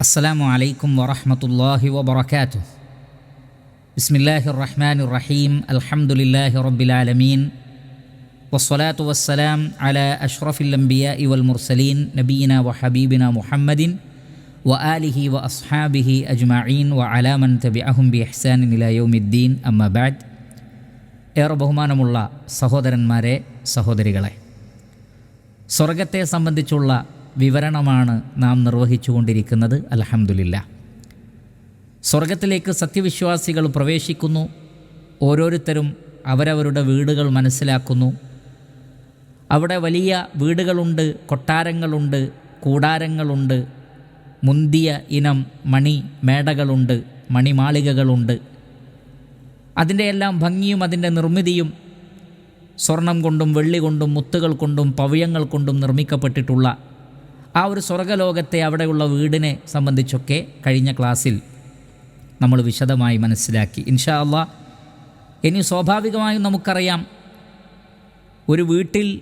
السلام عليكم ورحمة الله وبركاته بسم الله الرحمن الرحيم الحمد لله رب العالمين والصلاة والسلام على أشرف الأنبياء والمرسلين نبينا وحبيبنا محمد وآله وأصحابه أجمعين وعلى من تبعهم بإحسان إلى يوم الدين أما بعد ഏറെ ബഹുമാനമുള്ള സഹോദരന്മാരെ സഹോദരികളെ സ്വർഗത്തെ സംബന്ധിച്ചുള്ള വിവരണമാണ് നാം നിർവഹിച്ചുകൊണ്ടിരിക്കുന്നത് അലഹമുല്ല സ്വർഗത്തിലേക്ക് സത്യവിശ്വാസികൾ പ്രവേശിക്കുന്നു ഓരോരുത്തരും അവരവരുടെ വീടുകൾ മനസ്സിലാക്കുന്നു. അവിടെ വലിയ വീടുകളുണ്ട് കൊട്ടാരങ്ങളുണ്ട് കൂടാരങ്ങളുണ്ട് മുന്തിയ ഇനം മണി മേടകളുണ്ട് മണിമാളികകളുണ്ട്. അതിന്റെ എല്ലാം ഭംഗിയും അതിന്റെ നിർമ്മിതിയും സ്വർണം കൊണ്ടും വെള്ളി കൊണ്ടും മുത്തുകൾ കൊണ്ടും പവ്യങ്ങൾ കൊണ്ടും നിർമ്മിക്കപ്പെട്ടിട്ടുള്ള ആ ഒരു സ്വർഗലോകത്തെ അവിടെയുള്ള വീടിനെ സംബന്ധിച്ചൊക്കെ കഴിഞ്ഞ ക്ലാസ്സിൽ നമ്മൾ വിശദമായി മനസ്സിലാക്കി. ഇൻഷാ അള്ളാ ഇനി സ്വാഭാവികമായും നമുക്കറിയാം ഒരു വീട്ടിൽ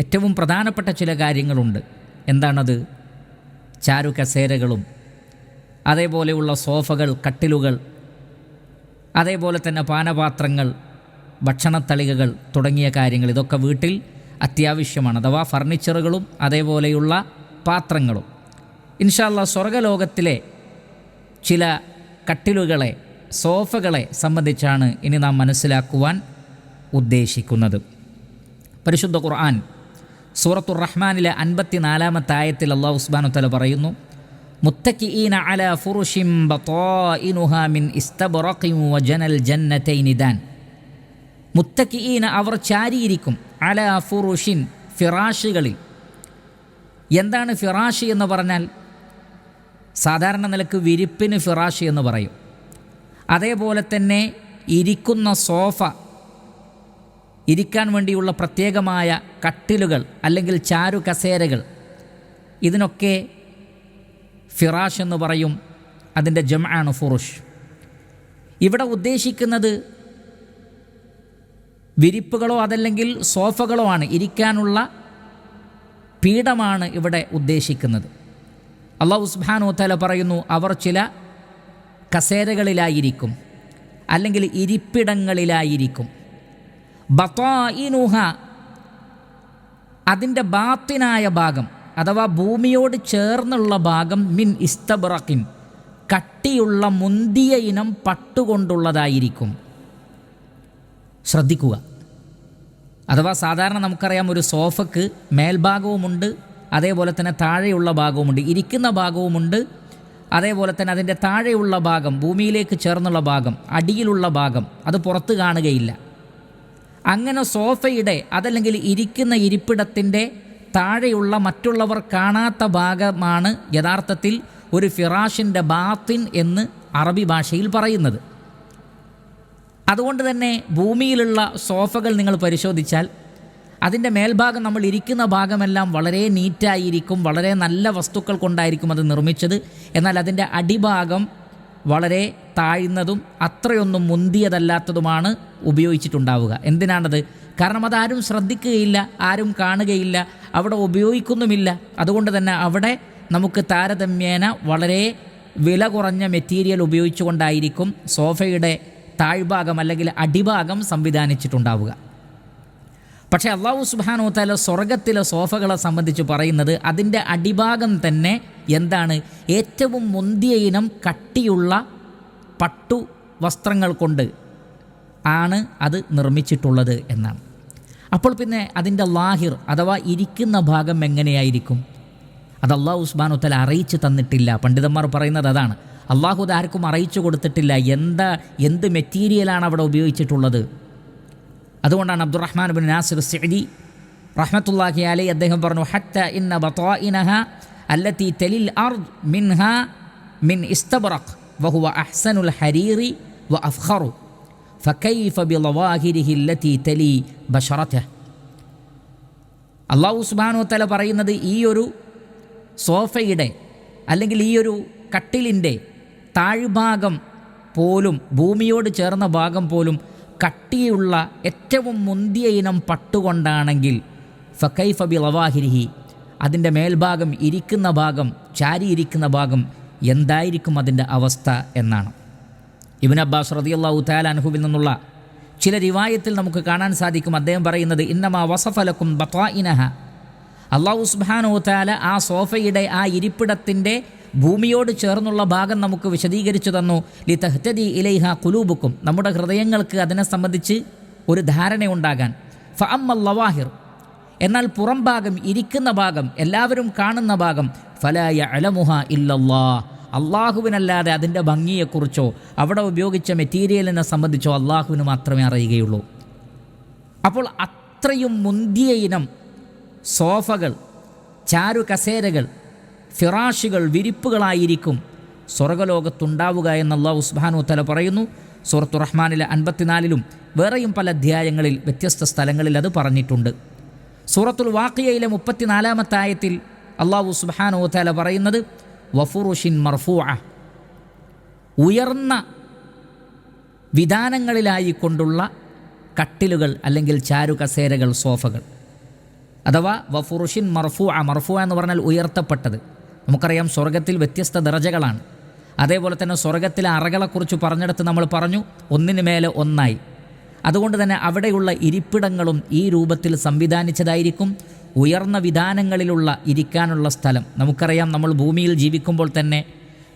ഏറ്റവും പ്രധാനപ്പെട്ട ചില കാര്യങ്ങളുണ്ട്. എന്താണത്? ചാരു കസേരകളും അതേപോലെയുള്ള സോഫകൾ കട്ടിലുകൾ അതേപോലെ തന്നെ പാനപാത്രങ്ങൾ ഭക്ഷണത്തളികകൾ തുടങ്ങിയ കാര്യങ്ങൾ. ഇതൊക്കെ വീട്ടിൽ അത്യാവശ്യമാണ്. അഥവാ ഫർണിച്ചറുകളും അതേപോലെയുള്ള പാത്രങ്ങളും. ഇൻഷാല്ല സ്വർഗലോകത്തിലെ ചില കട്ടിലുകളെ സോഫകളെ സംബന്ധിച്ചാണ് ഇനി നാം മനസ്സിലാക്കുവാൻ ഉദ്ദേശിക്കുന്നത്. പരിശുദ്ധ ഖുർആൻ സൂറത്തുർ റഹ്മാനിലെ അൻപത്തി നാലാമത്തെ ആയത്തിൽ അള്ളാഹു ഉസ്ബാനു തല പറയുന്നു മുത്തക്കിഈന മിൻ മുത്തക്കിഈന അവർ ചാരിയിരിക്കും അല ഫുറുഷിൻ ഫിറാഷുകളിൽ എന്താണ് ഫിറാഷ് എന്ന് പറഞ്ഞാൽ സാധാരണ നിലയ്ക്ക് വിരിപ്പിന് ഫിറാഷ് എന്ന് പറയും. അതേപോലെ തന്നെ ഇരിക്കുന്ന സോഫ ഇരിക്കാൻ വേണ്ടിയുള്ള പ്രത്യേകമായ കട്ടിലുകൾ അല്ലെങ്കിൽ ചാരു കസേരകൾ ഇതിനൊക്കെ ഫിറാഷ് എന്ന് പറയും. അതിന്റെ ജമാണ് ഫുറുഷ്. ഇവിടെ ഉദ്ദേശിക്കുന്നത് വിരിപ്പുകളോ അതല്ലെങ്കിൽ സോഫകളോ ആണ് ഇരിക്കാനുള്ള പീഠമാണ് ഇവിടെ ഉദ്ദേശിക്കുന്നത്. അള്ളാഹു സുബാനോത്തല തല പറയുന്നു അവർ ചില കസേരകളിലായിരിക്കും അല്ലെങ്കിൽ ഇരിപ്പിടങ്ങളിലായിരിക്കും. ബത്തായിനുഹ അതിന്റെ ബാത്തിനായ ഭാഗം അഥവാ ഭൂമിയോട് ചേർന്നുള്ള ഭാഗം മിൻ ഇസ്തബറക്കിൻ കട്ടിയുള്ള മുന്തിയ ഇനം പട്ടുകൊണ്ടുള്ളതായിരിക്കും. ശ്രദ്ധിക്കുക. അഥവാ സാധാരണ നമുക്കറിയാം ഒരു സോഫക്ക് മേൽഭാഗവുമുണ്ട് അതേപോലെ തന്നെ താഴെയുള്ള ഭാഗവുമുണ്ട് ഇരിക്കുന്ന ഭാഗവുമുണ്ട് അതേപോലെ തന്നെ അതിന്റെ താഴെയുള്ള ഭാഗം ഭൂമിയിലേക്ക് ചേർന്നുള്ള ഭാഗം അടിയിലുള്ള ഭാഗം അത് പുറത്ത് കാണുകയില്ല. അങ്ങനെ സോഫയുടെ അതല്ലെങ്കിൽ ഇരിക്കുന്ന ഇരിപ്പിടത്തിന്റെ താഴെയുള്ള മറ്റുള്ളവർ കാണാത്ത ഭാഗമാണ് യഥാർത്ഥത്തിൽ ഒരു ഫിറാഷിന്റെ ബാത്തിൻ എന്ന് അറബി ഭാഷയിൽ പറയുന്നത്. അതുകൊണ്ട് തന്നെ ഭൂമിയിലുള്ള സോഫകൾ നിങ്ങൾ പരിശോധിച്ചാൽ അതിന്റെ മേൽഭാഗം നമ്മൾ ഇരിക്കുന്ന ഭാഗമെല്ലാം വളരെ നീറ്റായിരിക്കും വളരെ നല്ല വസ്തുക്കൾ കൊണ്ടായിരിക്കും അത് നിർമ്മിച്ചത്. എന്നാൽ അതിന്റെ അടിഭാഗം വളരെ താഴ്ന്നതും അത്രയൊന്നും മുന്തിയതല്ലാത്തതുമാണ് ഉപയോഗിച്ചിട്ടുണ്ടാവുക. എന്തിനാണത്? കാരണം അതാരും ശ്രദ്ധിക്കുകയില്ല ആരും കാണുകയില്ല അവിടെ ഉപയോഗിക്കുന്നുമില്ല. അതുകൊണ്ട് തന്നെ അവിടെ നമുക്ക് താരതമ്യേന വളരെ വില കുറഞ്ഞ മെറ്റീരിയൽ ഉപയോഗിച്ചുകൊണ്ടായിരിക്കും സോഫയുടെ താഴ്ഭാഗം അല്ലെങ്കിൽ അടിഭാഗം സംവിധാനിച്ചിട്ടുണ്ടാവുക. പക്ഷേ അള്ളാഹു സുബാനോ തല സ്വർഗത്തിലെ സോഫകളെ സംബന്ധിച്ച് പറയുന്നത് അതിന്റെ അടിഭാഗം തന്നെ എന്താണ്? ഏറ്റവും മുന്തിയ ഇനം കട്ടിയുള്ള പട്ടു വസ്ത്രങ്ങൾ കൊണ്ട് ആണ് അത് നിർമ്മിച്ചിട്ടുള്ളത് എന്നാണ്. അപ്പോൾ പിന്നെ അതിന്റെ ലാഹിർ അഥവാ ഇരിക്കുന്ന ഭാഗം എങ്ങനെയായിരിക്കും? അത് അള്ളാഹു ഉസ്മാൻ ഉത്തല അറിയിച്ചു തന്നിട്ടില്ല. പണ്ഡിതന്മാർ പറയുന്നത് അതാണ്. അള്ളാഹു ആർക്കും അറിയിച്ചു കൊടുത്തിട്ടില്ല. എന്താ എന്ത് മെറ്റീരിയലാണ് അവിടെ ഉപയോഗിച്ചിട്ടുള്ളത്? അതുകൊണ്ടാണ് അബ്ദുറഹ്മാൻ ബിൻ നാസിർ സെഡി റഹ്മത്തുല്ലാഹി അലൈ അദ്ദേഹം പറഞ്ഞു ഹത്ത ഇന്ന ബത്താഇനഹ അല്ലത്തി തെലിൽ അർദ് മിൻഹ മിൻ ഇസ്തബറഖ് വഹുവ അഹ്സനുൽ ഹരീറി വ അഫ്ഖറു ഫക്കൈഫ ബിളവാഹിരിഹി അല്ലത്തി തലി ബഷറത്ത് അള്ളാഹു സുബാനു തല പറയുന്നത് ഈ ഒരു സോഫയുടെ അല്ലെങ്കിൽ ഈ ഒരു കട്ടിലിന്റെ താഴ്ഭാഗം പോലും ഭൂമിയോട് ചേർന്ന ഭാഗം പോലും കട്ടിയുള്ള ഏറ്റവും മുന്തിയ ഇനം പട്ടുകൊണ്ടാണെങ്കിൽ ഫക്കൈഫ ബി ലവാഹിരിഹി അതിന്റെ മേൽഭാഗം ഇരിക്കുന്ന ഭാഗം ചാരിയിരിക്കുന്ന ഭാഗം എന്തായിരിക്കും അതിന്റെ അവസ്ഥ എന്നാണ്. ഇബിൻ അബ്ബാസ് റതിയല്ലാഹു താലാൻഹുവിൽ നിന്നുള്ള ചില റിവായത്തിൽ നമുക്ക് കാണാൻ സാധിക്കും. അദ്ദേഹം പറയുന്നത് ഇന്നമാ വസഫലക്കും ബത്വാ അള്ളാഹു സുബാനോ താല ആ സോഫയുടെ ആ ഇരിപ്പിടത്തിന്റെ ഭൂമിയോട് ചേർന്നുള്ള ഭാഗം നമുക്ക് വിശദീകരിച്ചു തന്നു. ലി തഹ്തദി ഇലൈഹ കുലൂബുക്കും നമ്മുടെ ഹൃദയങ്ങൾക്ക് അതിനെ സംബന്ധിച്ച് ഒരു ധാരണയുണ്ടാകാൻ. ഫ ലവാഹിർ. എന്നാൽ പുറം ഭാഗം ഇരിക്കുന്ന ഭാഗം എല്ലാവരും കാണുന്ന ഭാഗം ഫലായ അലമുഹ ഇല്ലല്ലാ. അള്ളാഹുവിനല്ലാതെ അതിന്റെ ഭംഗിയെക്കുറിച്ചോ അവിടെ ഉപയോഗിച്ച മെറ്റീരിയലിനെ സംബന്ധിച്ചോ അള്ളാഹുവിന് മാത്രമേ അറിയുകയുള്ളൂ. അപ്പോൾ അത്രയും മുന്തിയ ഇനം സോഫകൾ ചാരു കസേരകൾ ഫിറാഷുകൾ വിരിപ്പുകളായിരിക്കും സ്വർഗലോകത്തുണ്ടാവുക എന്ന് അള്ളാഹു ഉസ്ബാനു തല പറയുന്നു. സൂറത്തു റഹ്മാനിലെ അൻപത്തിനാലിലും വേറെയും പല അധ്യായങ്ങളിൽ വ്യത്യസ്ത സ്ഥലങ്ങളിൽ അത് പറഞ്ഞിട്ടുണ്ട്. സൂറത്തുൽ വാക്കിയയിലെ മുപ്പത്തിനാലാമത്തെ ആയത്തിൽ അള്ളാഹു സുബാനു തല പറയുന്നത് വഫുറുഷിൻ മർഫൂ ഉയർന്ന വിധാനങ്ങളിലായി കൊണ്ടുള്ള കട്ടിലുകൾ അല്ലെങ്കിൽ ചാരു കസേരകൾ സോഫകൾ. അഥവാ വഫുറുഷിൻ മർഫൂ മർഫുഅ മർഫു എന്ന് പറഞ്ഞാൽ ഉയർത്തപ്പെട്ടത്. നമുക്കറിയാം സ്വർഗത്തിൽ വ്യത്യസ്ത ദർജകളാണ് അതേപോലെ തന്നെ സ്വർഗത്തിലെ അറകളെക്കുറിച്ച് പറഞ്ഞെടുത്ത് നമ്മൾ പറഞ്ഞു ഒന്നിനു മേലെ ഒന്നായി. അതുകൊണ്ട് തന്നെ അവിടെയുള്ള ഇരിപ്പിടങ്ങളും ഈ രൂപത്തിൽ സംവിധാനിച്ചതായിരിക്കും. ഉയർന്ന വിധാനങ്ങളിലുള്ള ഇരിക്കാനുള്ള സ്ഥലം. നമുക്കറിയാം നമ്മൾ ഭൂമിയിൽ ജീവിക്കുമ്പോൾ തന്നെ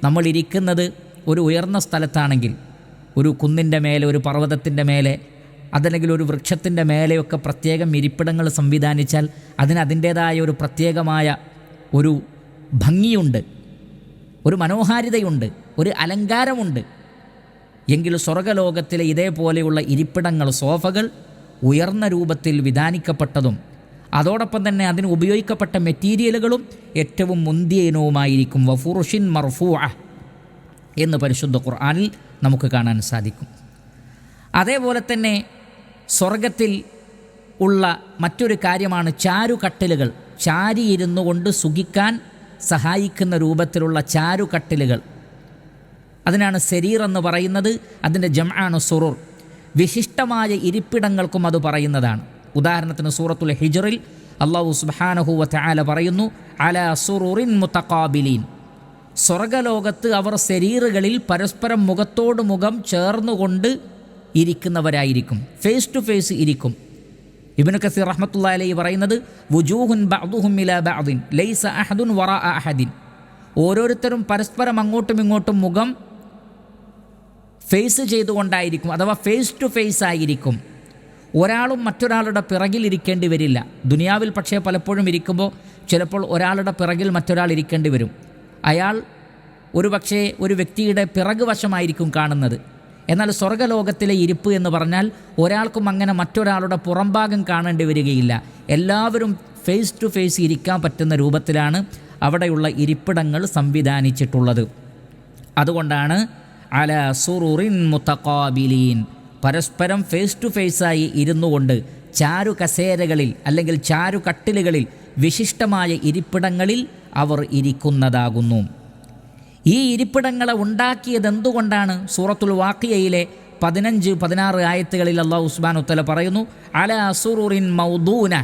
നമ്മൾ ഇരിക്കുന്നത് ഒരു ഉയർന്ന സ്ഥലത്താണെങ്കിൽ ഒരു കുന്നിന്റെ മേലെ ഒരു പർവതത്തിന്റെ മേലെ അതല്ലെങ്കിൽ ഒരു വൃക്ഷത്തിന്റെ മേലെയൊക്കെ പ്രത്യേകം ഇരിപ്പിടങ്ങൾ സംവിധാനിച്ചാൽ അതിന് അതിന്റേതായ ഒരു പ്രത്യേകമായ ഒരു ഭംഗിയുണ്ട് ഒരു മനോഹാരിതയുണ്ട് ഒരു അലങ്കാരമുണ്ട്. എങ്കിൽ സ്വർഗലോകത്തിലെ ഇതേപോലെയുള്ള ഇരിപ്പിടങ്ങൾ സോഫകൾ ഉയർന്ന രൂപത്തിൽ വിധാനിക്കപ്പെട്ടതും അതോടൊപ്പം തന്നെ അതിന് ഉപയോഗിക്കപ്പെട്ട മെറ്റീരിയലുകളും ഏറ്റവും മുന്തിയ ഇനവുമായിരിക്കും വഫുറുഷിൻ മർഫൂ എന്ന് പരിശുദ്ധ ഖുർആാനിൽ നമുക്ക് കാണാൻ സാധിക്കും. അതേപോലെ തന്നെ സ്വർഗത്തിൽ ഉള്ള മറ്റൊരു കാര്യമാണ് ചാരുകട്ടിലുകൾ. ചാരിയിരുന്നു കൊണ്ട് സുഖിക്കാൻ സഹായിക്കുന്ന രൂപത്തിലുള്ള ചാരുകട്ടിലുകൾ. അതിനാണ് ശരീർ എന്ന് പറയുന്നത് അതിന്റെ ജംആാണ് സുറൂർ. വിശിഷ്ടമായ ഇരിപ്പിടങ്ങൾക്കും അത് പറയുന്നതാണ്. ഉദാഹരണത്തിന് സൂറത്തുൽ ഹിജറിൽ അള്ളാഹു സുബാനഹുവ ആല പറയുന്നു അല സുറുറിൻ മുത്തക്കാബിലീൻ സ്വർഗലോകത്ത് അവർ ശരീറുകളിൽ പരസ്പരം മുഖത്തോട് മുഖം ചേർന്നുകൊണ്ട് ഇരിക്കുന്നവരായിരിക്കും. ഫേസ് ടു ഫേസ് ഇരിക്കും. ഇബിന് കസീർ റഹ്മത്തുള്ള പറയുന്നത് വുജൂഹുൻ ബഅദുഹും ഇലാ ബഅദിൻ ലൈസ അഹദുൻ വറ അഹദിൻ. ഓരോരുത്തരും പരസ്പരം അങ്ങോട്ടും ഇങ്ങോട്ടും മുഖം ഫേസ് ചെയ്തുകൊണ്ടായിരിക്കും അഥവാ ഫേസ് ടു ഫേസ് ആയിരിക്കും. ഒരാളും മറ്റൊരാളുടെ പിറകിൽ ഇരിക്കേണ്ടി വരില്ല. ദുനിയാവിൽ പക്ഷേ പലപ്പോഴും ഇരിക്കുമ്പോൾ ചിലപ്പോൾ ഒരാളുടെ പിറകിൽ മറ്റൊരാൾ ഇരിക്കേണ്ടി വരും. അയാൾ ഒരു പക്ഷേ ഒരു വ്യക്തിയുടെ പിറകുവശമായിരിക്കും കാണുന്നത്. എന്നാൽ സ്വർഗലോകത്തിലെ ഇരിപ്പ് എന്ന് പറഞ്ഞാൽ ഒരാൾക്കും അങ്ങനെ മറ്റൊരാളുടെ പുറംഭാഗം കാണേണ്ടി വരികയില്ല. എല്ലാവരും ഫേസ് ടു ഫേസ് ഇരിക്കാൻ പറ്റുന്ന രൂപത്തിലാണ് അവിടെയുള്ള ഇരിപ്പിടങ്ങൾ സംവിധാനിച്ചിട്ടുള്ളത്. അതുകൊണ്ടാണ് അല സുറുറിൻ മുത്തക്കാബിലീൻ പരസ്പരം ഫേസ് ടു ഫേസായി ഇരുന്നു കൊണ്ട് ചാരു കസേരകളിൽ അല്ലെങ്കിൽ ചാരു കട്ടിലുകളിൽ വിശിഷ്ടമായ ഇരിപ്പിടങ്ങളിൽ അവർ ഇരിക്കുന്നതാകുന്നു. ഈ ഇരിപ്പിടങ്ങളെ ഉണ്ടാക്കിയത് എന്തുകൊണ്ടാണ്? സൂറത്തുൽ വാക്കിയയിലെ പതിനഞ്ച് പതിനാറ് ആയത്തുകളിൽ അള്ളാഹു ഉസ്മാൻ ഉത്തല പറയുന്നു അല സുറുറിൻ മൗദൂന.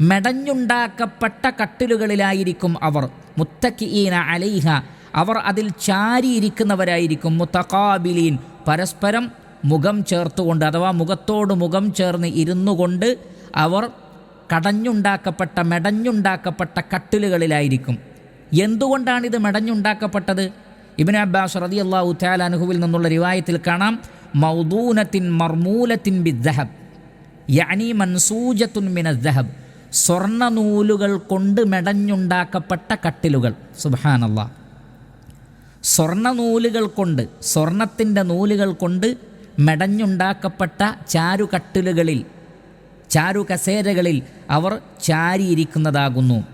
മെടഞ്ഞുണ്ടാക്കപ്പെട്ട കട്ടിലുകളിലായിരിക്കും അവർ. മുത്തക്കിഈന അലൈഹ. അവർ അതിൽ ചാരിയിരിക്കുന്നവരായിരിക്കും. മുത്തക്കാബിലീൻ പരസ്പരം മുഖം ചേർത്തുകൊണ്ട് അഥവാ മുഖത്തോട് മുഖം ചേർന്ന് ഇരുന്നു കൊണ്ട് അവർ കടഞ്ഞുണ്ടാക്കപ്പെട്ട മെടഞ്ഞുണ്ടാക്കപ്പെട്ട കട്ടിലുകളിലായിരിക്കും. എന്തുകൊണ്ടാണ് ഇത് മെടഞ്ഞുണ്ടാക്കപ്പെട്ടത്? ഇബിൻ അബ്ബാസ് റതി അള്ളാഹു താലാനുഹുവിൽ നിന്നുള്ള റിവായത്തിൽ കാണാം മൗദൂനത്തിൻ മർമൂലത്തിൻ ബിദ്ദഹബ് യാനി മൻസൂജത്തുൻ മിന ദഹബ് സ്വർണ നൂലുകൾ കൊണ്ട് മെടഞ്ഞുണ്ടാക്കപ്പെട്ട കട്ടിലുകൾ. സുബാനല്ല സ്വർണ നൂലുകൾ കൊണ്ട് സ്വർണത്തിന്റെ നൂലുകൾ കൊണ്ട് മെടഞ്ഞുണ്ടാക്കപ്പെട്ട ചാരുകട്ടിലുകളിൽ ചാരുകസേരകളിൽ ചാരു കസേരകളിൽ അവർ ചാരിയിരിക്കുന്നതാകുന്നു.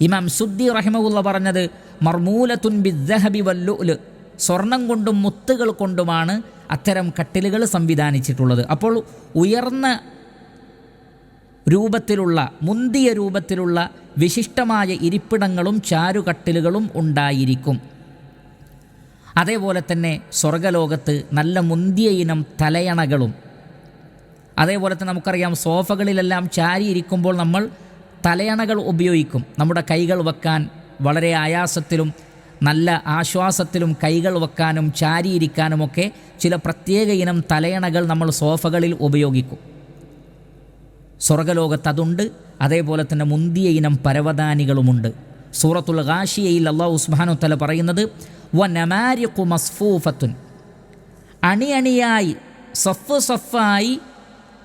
ഇമാം സുദ്ദി റഹിമവുള്ള പറഞ്ഞത് മർമൂലത്തുൻ ബിദ്ദഹബി വല്ലുൽ സ്വർണം കൊണ്ടും മുത്തുകൾ കൊണ്ടുമാണ് അത്തരം കട്ടിലുകൾ സംവിധാനിച്ചിട്ടുള്ളത്. അപ്പോൾ ഉയർന്ന രൂപത്തിലുള്ള മുന്തിയ രൂപത്തിലുള്ള വിശിഷ്ടമായ ഇരിപ്പിടങ്ങളും ചാരുകട്ടിലുകളും ഉണ്ടായിരിക്കും. അതേപോലെ തന്നെ സ്വർഗലോകത്ത് നല്ല മുന്തിയ ഇനം തലയണകളും. അതേപോലെ തന്നെ നമുക്കറിയാം സോഫകളിലെല്ലാം ചാരിയിരിക്കുമ്പോൾ നമ്മൾ തലയണകൾ ഉപയോഗിക്കും. നമ്മുടെ കൈകൾ വെക്കാൻ വളരെ ആയാസത്തിലും നല്ല ആശ്വാസത്തിലും കൈകൾ വെക്കാനും ചാരിയിരിക്കാനുമൊക്കെ ചില പ്രത്യേക ഇനം തലയണകൾ നമ്മൾ സോഫകളിൽ ഉപയോഗിക്കും. സ്വർഗലോകത്ത് അതുണ്ട്. അതേപോലെ തന്നെ മുന്തിയ ഇനം പരവതാനികളുമുണ്ട്. സൂറത്തുൽ ഗാഷിയയിൽ അള്ളാഹു ഉസ്മാനു തല പറയുന്നത് വ നമാരിഖു മസ്ഫൂഫത്തുൻ. അണിയണിയായി സഫ് സഫായി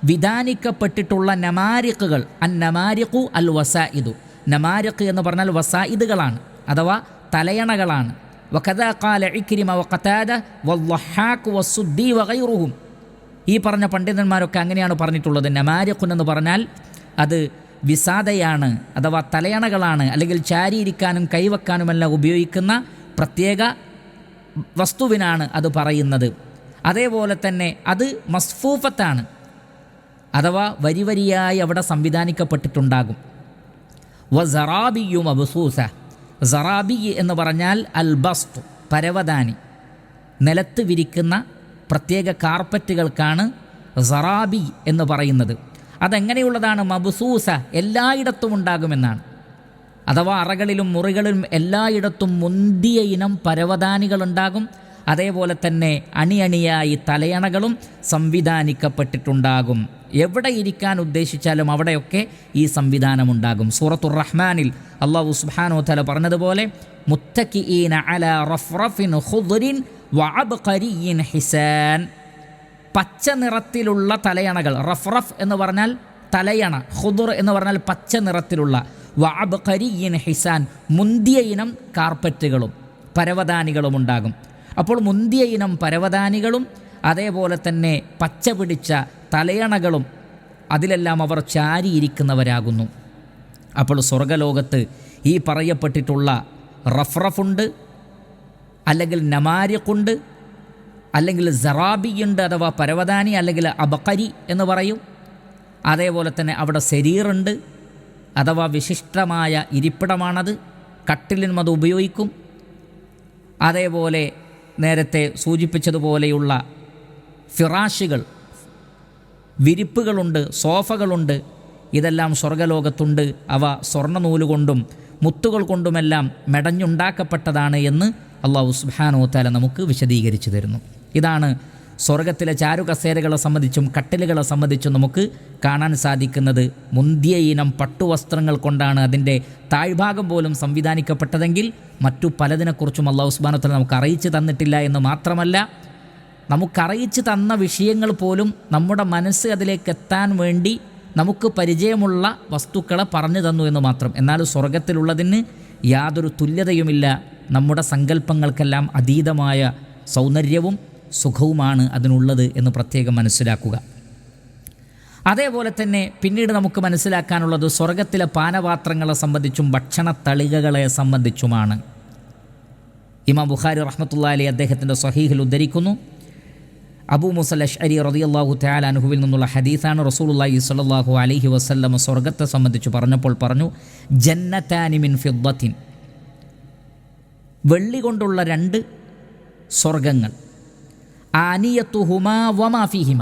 വിധാനിക്കപ്പെട്ടിട്ടുള്ള നമാരിക്കുകൾ അൻ നമാരിക്കു അൽ വസായിദു നമാരിക്ക് എന്ന് പറഞ്ഞാൽ വസാഇദുകളാണ് അഥവാ തലയണകളാണ്. ഇക്രിമ വഖതാദ വഗൈറുഹും ഈ പറഞ്ഞ പണ്ഡിതന്മാരൊക്കെ അങ്ങനെയാണ് പറഞ്ഞിട്ടുള്ളത്. നമാരിഖുൻ എന്ന് പറഞ്ഞാൽ അത് വിസാദയാണ് അഥവാ തലയണകളാണ് അല്ലെങ്കിൽ ചാരിയിരിക്കാനും കൈവെക്കാനുമെല്ലാം ഉപയോഗിക്കുന്ന പ്രത്യേക വസ്തുവിനാണ് അത് പറയുന്നത്. അതേപോലെ തന്നെ അത് മസ്ഫൂഫത്താണ്. അഥവാ വരി വരിയായി അവിടെ സംവിധാനിക്കപ്പെട്ടിട്ടുണ്ടാകും. വ സറാബിയും അബുസൂസ സറാബി എന്ന് പറഞ്ഞാൽ അൽ ബസ്തു പരവതാനി. നിലത്ത് വിരിക്കുന്ന പ്രത്യേക കാർപ്പറ്റുകൾക്കാണ് സറാബി എന്ന് പറയുന്നത്. അതെങ്ങനെയുള്ളതാണ് മബുസൂസ എല്ലായിടത്തും ഉണ്ടാകുമെന്നാണ്. അഥവാ അറകളിലും മുറികളിലും എല്ലായിടത്തും മുന്തിയ ഇനം പരവതാനികളുണ്ടാകും അതേപോലെ തന്നെ അണിയണിയായി തലയണകളും സംവിധാനിക്കപ്പെട്ടിട്ടുണ്ടാകും. എവിടെ ഇരിക്കാൻ ഉദ്ദേശിച്ചാലും അവിടെയൊക്കെ ഈ സംവിധാനം ഉണ്ടാകും സൂറത്തുർ റഹ്മാനിൽ അള്ളാഹു സുബ്ഹാനഹു തല പറഞ്ഞതുപോലെ വഅബ്ഖരിയിൻ ഹിസാൻ. പച്ച നിറത്തിലുള്ള തലയണകൾ റഫ്റഫ് എന്ന് പറഞ്ഞാൽ തലയണ ഖുദുർ എന്ന് പറഞ്ഞാൽ പച്ച നിറത്തിലുള്ള വഅബ്ഖരിയിൻ ഹിസാൻ മുന്തിയ ഇനം കാർപ്പറ്റുകളും പരവതാനികളും ഉണ്ടാകും അപ്പോൾ മുന്തിയ ഇനം പരവതാനികളും അതേപോലെ തന്നെ പച്ച പിടിച്ച തലയണകളും അതിലെല്ലാം അവർ ചാരിയിരിക്കുന്നവരാകുന്നു. അപ്പോൾ സ്വർഗലോകത്ത് ഈ പറയപ്പെട്ടിട്ടുള്ള റഫ്രഫുണ്ട് അല്ലെങ്കിൽ നമാരിക്കുണ്ട് അല്ലെങ്കിൽ സറാബിയുണ്ട് അഥവാ പരവതാനി അല്ലെങ്കിൽ അബക്കരി എന്ന് പറയും. അതേപോലെ തന്നെ അവിടെ ശരീറുണ്ട് അഥവാ വിശിഷ്ടമായ ഇരിപ്പിടമാണത് കട്ടിലിനും അത് ഉപയോഗിക്കും. അതേപോലെ നേരത്തെ സൂചിപ്പിച്ചതുപോലെയുള്ള ഫിറാഷുകൾ വിരിപ്പുകളുണ്ട് സോഫകളുണ്ട് ഇതെല്ലാം സ്വർഗലോകത്തുണ്ട് അവ സ്വർണനൂലുകൊണ്ടും മുത്തുകൾ കൊണ്ടുമെല്ലാം മെടഞ്ഞുണ്ടാക്കപ്പെട്ടതാണ് എന്ന് അള്ളാഹു സുബാനോ തല നമുക്ക് വിശദീകരിച്ചു തരുന്നു. ഇതാണ് സ്വർഗത്തിലെ ചാരുകസേരകളെ സംബന്ധിച്ചും കട്ടിലുകളെ സംബന്ധിച്ചും നമുക്ക് കാണാൻ സാധിക്കുന്നത്. മുന്തിയ ഇനം പട്ടുവസ്ത്രങ്ങൾ കൊണ്ടാണ് അതിന്റെ താഴ്ഭാഗം പോലും സംവിധാനിക്കപ്പെട്ടതെങ്കിൽ മറ്റു പലതിനെക്കുറിച്ചും അള്ളാഹു സുബാനോ തല നമുക്ക് അറിയിച്ചു തന്നിട്ടില്ല എന്ന് മാത്രമല്ല നമുക്കറിയിച്ചു തന്ന വിഷയങ്ങൾ പോലും നമ്മുടെ മനസ്സ് അതിലേക്ക് എത്താൻ വേണ്ടി നമുക്ക് പരിചയമുള്ള വസ്തുക്കളെ പറഞ്ഞു തന്നു എന്ന് മാത്രം. എന്നാൽ സ്വർഗത്തിലുള്ളതിന് യാതൊരു തുല്യതയുമില്ല. നമ്മുടെ സങ്കല്പങ്ങൾക്കെല്ലാം അതീതമായ സൗന്ദര്യവും സുഖവുമാണ് അതിനുള്ളത് എന്ന് പ്രത്യേകം മനസ്സിലാക്കുക. അതേപോലെ തന്നെ പിന്നീട് നമുക്ക് മനസ്സിലാക്കാനുള്ളത് സ്വർഗത്തിലെ പാനപാത്രങ്ങളെ സംബന്ധിച്ചും ഭക്ഷണ തളികകളെ സംബന്ധിച്ചുമാണ്. ഇമാം ബുഖാരി റഹ്മത്തുള്ള അലി അദ്ദേഹത്തിന്റെ സ്വഹീഹിൽ ഉദ്ധരിക്കുന്നു. അബൂ മുസൽ അഷ്അരി റളിയല്ലാഹു തആല അനുഹുവിൽ നിന്നുള്ള ഹദീസാണ് റസൂലുള്ളാഹി സ്വല്ലല്ലാഹു അലൈഹി വസല്ലം സ്വർഗത്തെ സംബന്ധിച്ച് പറഞ്ഞപ്പോൾ പറഞ്ഞു ജന്നത്താനിമിൻ ഫിദ്ദത്തിൻ. വെള്ളി കൊണ്ടുള്ള രണ്ട് സ്വർഗങ്ങൾ ആനിയത്തുഹുമാ വമാ വമാഫിഹിമ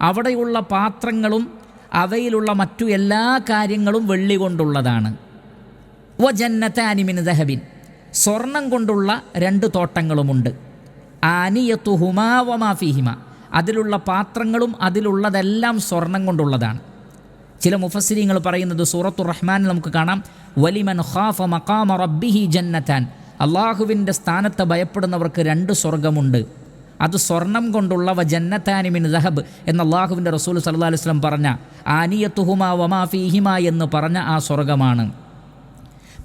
അവിടെയുള്ള പാത്രങ്ങളും അവയിലുള്ള മറ്റു എല്ലാ കാര്യങ്ങളും വെള്ളി കൊണ്ടുള്ളതാണ്. വ ജന്നത്താനിമിൻ ദഹബിൻ. സ്വർണം കൊണ്ടുള്ള രണ്ട് തോട്ടങ്ങളുമുണ്ട്. ആനിയത്തുഹുമാ വമാ ഫീഹിമ. അതിലുള്ള പാത്രങ്ങളും അതിലുള്ളതെല്ലാം സ്വർണം കൊണ്ടുള്ളതാണ്. ചില മുഫസ്സിരിങ്ങൾ പറയുന്നത് സൂറത്തു റഹ്മാനിൽ നമുക്ക് കാണാം. വലിമൻ ഖാഫ മഖാമ റബ്ബിഹി ജന്നത്താൻ. അള്ളാഹുവിന്റെ സ്ഥാനത്ത് ഭയപ്പെടുന്നവർക്ക് രണ്ട് സ്വർഗമുണ്ട്. അത് സ്വർണം കൊണ്ടുള്ളവ ജന്നത്താനിമിൻ ദഹബ് എന്ന അള്ളാഹുവിന്റെ റസൂൽ സല്ലല്ലാഹു അലൈഹി വസല്ലം പറഞ്ഞ ആനിയത്തുഹുമ വമാ ഫീഹിമ എന്ന് പറഞ്ഞ ആ സ്വർഗമാണ്.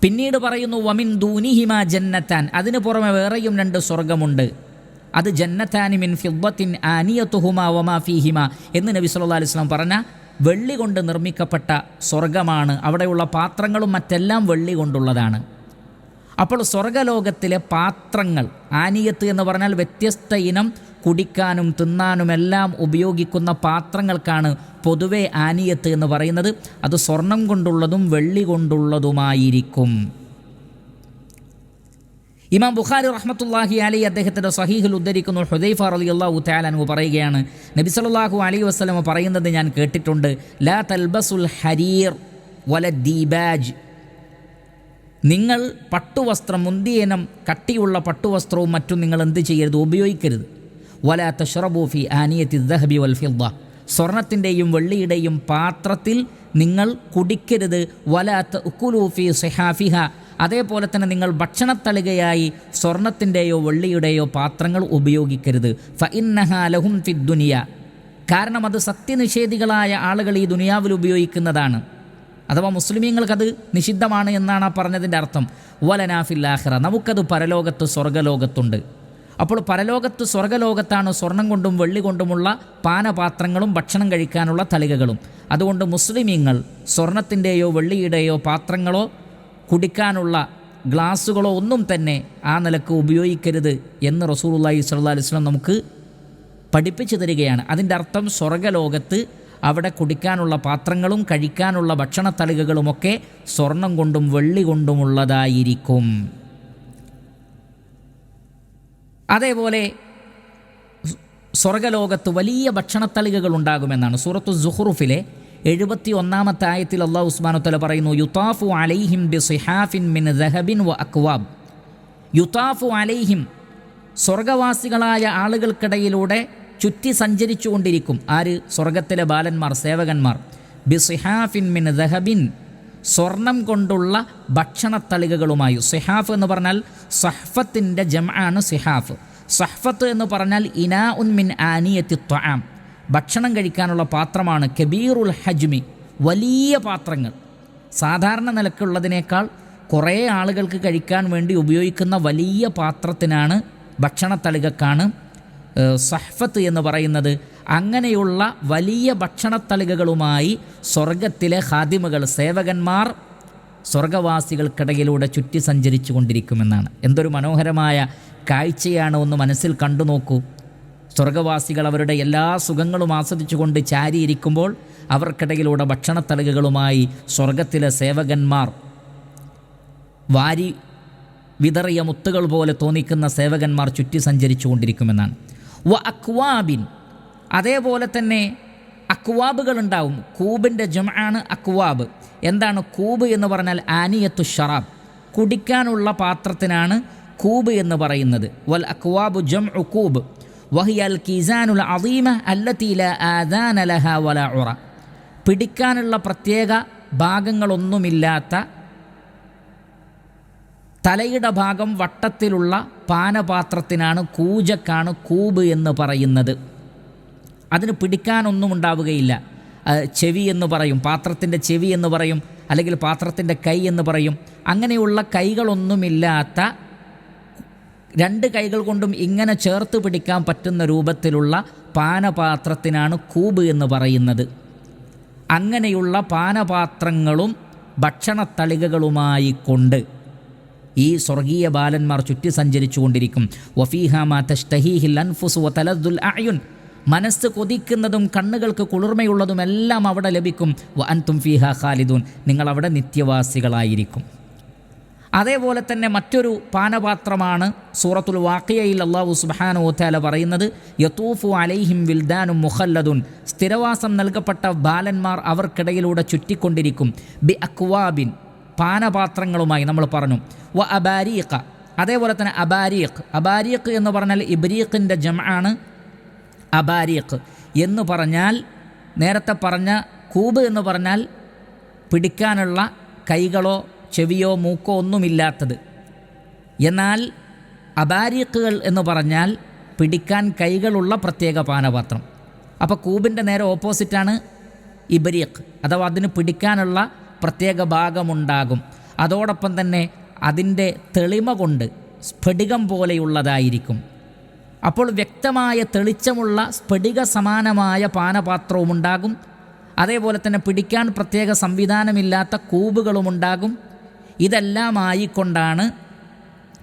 പിന്നീട് പറയുന്നു വമിൻ ദൂനിഹിമ ജന്നത്താൻ. അതിനു പുറമെ വേറെയും രണ്ട് സ്വർഗമുണ്ട്. അത് ജന്നത്താനിമിൻ മിൻ ഫിദ്ദത്തിൻ ആനിയത്തുഹുമ വമാ ഫീഹിമ എന്ന് നബി സല്ലാ അലൈഹി വസല്ലം പറഞ്ഞ വെള്ളി കൊണ്ട് നിർമ്മിക്കപ്പെട്ട സ്വർഗമാണ് അവിടെയുള്ള പാത്രങ്ങളും മറ്റെല്ലാം വെള്ളി കൊണ്ടുള്ളതാണ്. അപ്പോൾ സ്വർഗലോകത്തിലെ പാത്രങ്ങൾ ആനിയത്ത് എന്ന് പറഞ്ഞാൽ വ്യത്യസ്ത ഇനം കുടിക്കാനും തിന്നാനും എല്ലാം ഉപയോഗിക്കുന്ന പാത്രങ്ങൾക്കാണ് പൊതുവേ ആനിയത്ത് എന്ന് പറയുന്നത്. അത് സ്വർണം കൊണ്ടുള്ളതും വെള്ളി കൊണ്ടുള്ളതുമായിരിക്കും. ഇമാം ബുഖാരി റഹ്മത്തുല്ലാഹി അലി അദ്ദേഹത്തിന്റെ സഹീഹിൽ ഉദ്ധരിക്കുന്നു. ഹുദൈഫ അലി അള്ളാഹു താലാനു പറയുകയാണ് നബി സല്ലല്ലാഹു അലൈഹി വസ്ലമ പറയുന്നത് ഞാൻ കേട്ടിട്ടുണ്ട് ലാ തൽബസുൽ ഹരീർ വല ദീബാജ്. നിങ്ങൾ പട്ടുവസ്ത്രം മുന്തിയനം കട്ടിയുള്ള പട്ടുവസ്ത്രവും മറ്റും നിങ്ങൾ എന്ത് ചെയ്യരുത്? ഉപയോഗിക്കരുത്. വല തഷറബൂഫി ആനിയത്തി ദഹബി വൽ ഫിദ്ദ. സ്വർണത്തിന്റെയും വെള്ളിയുടെയും പാത്രത്തിൽ നിങ്ങൾ കുടിക്കരുത്. വലാത്ത ഉക്കുലൂഫി സെഹാഫിഹ. അതേപോലെ തന്നെ നിങ്ങൾ ഭക്ഷണത്തളികയായി സ്വർണത്തിന്റെയോ വെള്ളിയുടെയോ പാത്രങ്ങൾ ഉപയോഗിക്കരുത്. ഫ ഇന്നഹാലഹും ഫി ദുനിയ. കാരണം അത് സത്യനിഷേധികളായ ആളുകൾ ഈ ദുനിയാവിൽ ഉപയോഗിക്കുന്നതാണ്. അഥവാ മുസ്ലിമീങ്ങൾക്കത് നിഷിദ്ധമാണ് എന്നാണ് ആ പറഞ്ഞതിന്റെ അർത്ഥം. വലനാഫില്ലാഹിറ നമുക്കത് പരലോകത്ത് സ്വർഗലോകത്തുണ്ട്. അപ്പോൾ പരലോകത്ത് സ്വർഗലോകത്താണ് സ്വർണം കൊണ്ടും വെള്ളി കൊണ്ടുമുള്ള പാനപാത്രങ്ങളും ഭക്ഷണം കഴിക്കാനുള്ള തളികകളും. അതുകൊണ്ട് മുസ്ലിമീങ്ങൾ സ്വർണത്തിന്റെയോ വെള്ളിയുടെയോ പാത്രങ്ങളോ കുടിക്കാനുള്ള ഗ്ലാസ്സുകളോ ഒന്നും തന്നെ ആ നിലയ്ക്ക് ഉപയോഗിക്കരുത് എന്ന് റസൂലുള്ളാഹി സ്വല്ലല്ലാഹി അലൈഹി വസല്ലം നമുക്ക് പഠിപ്പിച്ചു തരികയാണ്. അതിന്റെ അർത്ഥം സ്വർഗലോകത്ത് അവിടെ കുടിക്കാനുള്ള പാത്രങ്ങളും കഴിക്കാനുള്ള ഭക്ഷണത്തളികകളുമൊക്കെ സ്വർണം കൊണ്ടും വെള്ളി കൊണ്ടുമുള്ളതായിരിക്കും അതേപോലെ സ്വർഗലോകത്ത് വലിയ ഭക്ഷണത്തളികകൾ ഉണ്ടാകുമെന്നാണ് സൂറത്തു സുഹ്റുഫിലെ എഴുപത്തി ഒന്നാമത്തെ ആയത്തിൽ അള്ളാഹു ഉസ്മാനുത്തല പറയുന്നു യുതാഫു അലൈഹിം ബി സിഹാഫിൻ മിൻ ദഹബിൻ വ അക്വാബ്. യുതാഫു അലൈഹിം സ്വർഗവാസികളായ ആളുകൾക്കിടയിലൂടെ ചുറ്റി സഞ്ചരിച്ചു കൊണ്ടിരിക്കും ആര്? സ്വർഗത്തിലെ ബാലന്മാർ സേവകന്മാർ. ബി സിഹാഫിൻ മിൻ ദഹബിൻ സ്വർണം കൊണ്ടുള്ള ഭക്ഷണത്തളികകളുമായി. സിഹാഫ് എന്ന് പറഞ്ഞാൽ സഹ്ഫത്തിന്റെ ജമാണ് സിഹാഫ്. സഹഫത്ത് എന്ന് പറഞ്ഞാൽ ഇനാ ഉൻ മിൻ ആനിയത്തി ത്വാം. ഭക്ഷണം കഴിക്കാനുള്ള പാത്രമാണ് കബീറുൽ ഹജ്മി. വലിയ പാത്രങ്ങൾ. സാധാരണ നിലക്കുള്ളതിനേക്കാൾ കുറേ ആളുകൾക്ക് കഴിക്കാൻ വേണ്ടി ഉപയോഗിക്കുന്ന വലിയ പാത്രത്തിനാണ് ഭക്ഷണത്തളികക്കാണ് സഹ്ഫത്ത് എന്ന് പറയുന്നത്. അങ്ങനെയുള്ള വലിയ ഭക്ഷണത്തളികകളുമായി സ്വർഗത്തിലെ ഹാദിമകൾ സേവകന്മാർ സ്വർഗവാസികൾക്കിടയിലൂടെ ചുറ്റി സഞ്ചരിച്ചു കൊണ്ടിരിക്കുമെന്നാണ് എന്തൊരു മനോഹരമായ കാഴ്ചയാണ് ഒന്ന് മനസ്സിൽ കണ്ടു നോക്കൂ സ്വർഗവാസികൾ അവരുടെ എല്ലാ സുഖങ്ങളും ആസ്വദിച്ചുകൊണ്ട് ചാരിയിരിക്കുമ്പോൾ അവർക്കിടയിലൂടെ ഭക്ഷണത്തലകുകളുമായി സ്വർഗത്തിലെ സേവകന്മാർ വാരി വിതറിയ മുത്തുകൾ പോലെ തോന്നിക്കുന്ന സേവകന്മാർ ചുറ്റി സഞ്ചരിച്ചു കൊണ്ടിരിക്കുമെന്നാണ് വ അക്വാബിൻ അതേപോലെ തന്നെ അക്വാബുകൾ ഉണ്ടാവും. കൂബിന്റെ ജമാണ് അക്വാബ്. എന്താണ് കൂബ് എന്ന് പറഞ്ഞാൽ ആനിയത്തു ഷറാബ്. കുടിക്കാനുള്ള പാത്രത്തിനാണ് കൂബ് എന്ന് പറയുന്നത്. വൽ അക്വാബു ജം ഉക്കൂബ് വഹിയൽ കീസാനുൽ അദീമ അല്ലത്തീല ആദാന വല ഉറ. പിടിക്കാനുള്ള പ്രത്യേക ഭാഗങ്ങളൊന്നുമില്ലാത്ത തലയുടെ ഭാഗം വട്ടത്തിലുള്ള പാനപാത്രത്തിനാണ് കൂജക്കാണ് കൂബ് എന്ന് പറയുന്നത്. അതിന് പിടിക്കാനൊന്നും ഉണ്ടാവുകയില്ല. ചെവി എന്ന് പറയും പാത്രത്തിന്റെ ചെവി എന്ന് പറയും അല്ലെങ്കിൽ പാത്രത്തിന്റെ കൈ എന്ന് പറയും. അങ്ങനെയുള്ള കൈകളൊന്നുമില്ലാത്ത രണ്ട് കൈകൾ കൊണ്ടും ഇങ്ങനെ ചേർത്ത് പിടിക്കാൻ പറ്റുന്ന രൂപത്തിലുള്ള പാനപാത്രത്തിനാണ് കൂബ് എന്ന് പറയുന്നത്. അങ്ങനെയുള്ള പാനപാത്രങ്ങളും ഭക്ഷണത്തളികകളുമായി കൊണ്ട് ഈ സ്വർഗീയ ബാലന്മാർ ചുറ്റി സഞ്ചരിച്ചു കൊണ്ടിരിക്കും വഫീഹാമാ തഷ്തഹീഹിൽ മനസ്സ് കൊതിക്കുന്നതും കണ്ണുകൾക്ക് കുളിർമയുള്ളതുമെല്ലാം അവിടെ ലഭിക്കും. വ അൻതും ഖാലിദൂൻ. നിങ്ങൾ അവിടെ നിത്യവാസികളായിരിക്കും. അതേപോലെ തന്നെ മറ്റൊരു പാനപാത്രമാണ് സൂറത്തുൽ വാക്കിയയിൽ അള്ളാഹു സുബ്ഹാനഹു വതആല പറയുന്നത് യത്തൂഫു അലൈഹിം വിൽദാനും മുഖല്ലദുൻ. സ്ഥിരവാസം നൽകപ്പെട്ട ബാലന്മാർ അവർക്കിടയിലൂടെ ചുറ്റിക്കൊണ്ടിരിക്കും. ബി അക്വാബിൻ പാനപാത്രങ്ങളുമായി നമ്മൾ പറഞ്ഞു. വ അബാരീഖ അതേപോലെ തന്നെ അബാരീഖ്. അബാരീഖ് എന്ന് പറഞ്ഞാൽ ഇബ്രീഖിന്റെ ജമാണ് അബാരീഖ്. എന്ന് പറഞ്ഞാൽ നേരത്തെ പറഞ്ഞ കൂബ് എന്ന് പറഞ്ഞാൽ പിടിക്കാനുള്ള കൈകളോ ചെവിയോ മൂക്കോ ഒന്നുമില്ലാത്തത്. എന്നാൽ അബാരിക്കുകൾ എന്ന് പറഞ്ഞാൽ പിടിക്കാൻ കൈകളുള്ള പ്രത്യേക പാനപാത്രം. അപ്പോൾ കൂബിന്റെ നേരെ ഓപ്പോസിറ്റാണ് ഇബരിയക്ക് അഥവാ അതിന് പിടിക്കാനുള്ള പ്രത്യേക ഭാഗമുണ്ടാകും. അതോടൊപ്പം തന്നെ അതിന്റെ തെളിമ കൊണ്ട് സ്ഫടികം പോലെയുള്ളതായിരിക്കും. അപ്പോൾ വ്യക്തമായ തെളിച്ചമുള്ള സ്ഫടിക സമാനമായ പാനപാത്രവും ഉണ്ടാകും. അതേപോലെ തന്നെ പിടിക്കാൻ പ്രത്യേക സംവിധാനമില്ലാത്ത കൂബുകളുമുണ്ടാകും ഇതെല്ലാമായിക്കൊണ്ടാണ്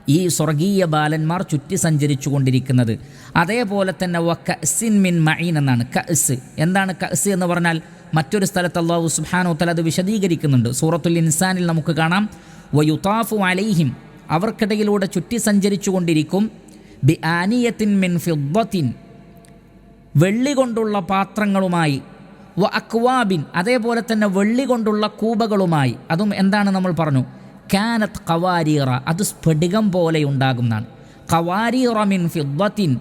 ഈ സ്വർഗീയ ബാലന്മാർ ചുറ്റി സഞ്ചരിച്ചു കൊണ്ടിരിക്കുന്നത് അതേപോലെ തന്നെ വ കസിൻ മിൻ മൈൻ എന്നാണ്. കസ് എന്താണ് കസ് എന്ന് പറഞ്ഞാൽ? മറ്റൊരു സ്ഥലത്ത് അള്ളാഹു സുബ്ഹാനഹു തല അത് വിശദീകരിക്കുന്നുണ്ട്. സൂറത്തുൽ ഇൻസാനിൽ നമുക്ക് കാണാം. വയുതാഫു അലൈഹിം. അവർക്കിടയിലൂടെ ചുറ്റി സഞ്ചരിച്ചു കൊണ്ടിരിക്കും ബി ആനിയത്തിൻ മിൻ ഫിദ്ദത്തിൻ. വെള്ളി കൊണ്ടുള്ള പാത്രങ്ങളുമായി. വ അക്വാബിൻ. അതേപോലെ തന്നെ വെള്ളി കൊണ്ടുള്ള കൂബകളുമായി. അതും എന്താണ് നമ്മൾ പറഞ്ഞു? കാനത്ത് കവാരീറ. അത് സ്ഫടികം പോലെ ഉണ്ടാകുന്നതാണ്. കവാരീറ മിൻ ഫിദ്ദത്തിൻ.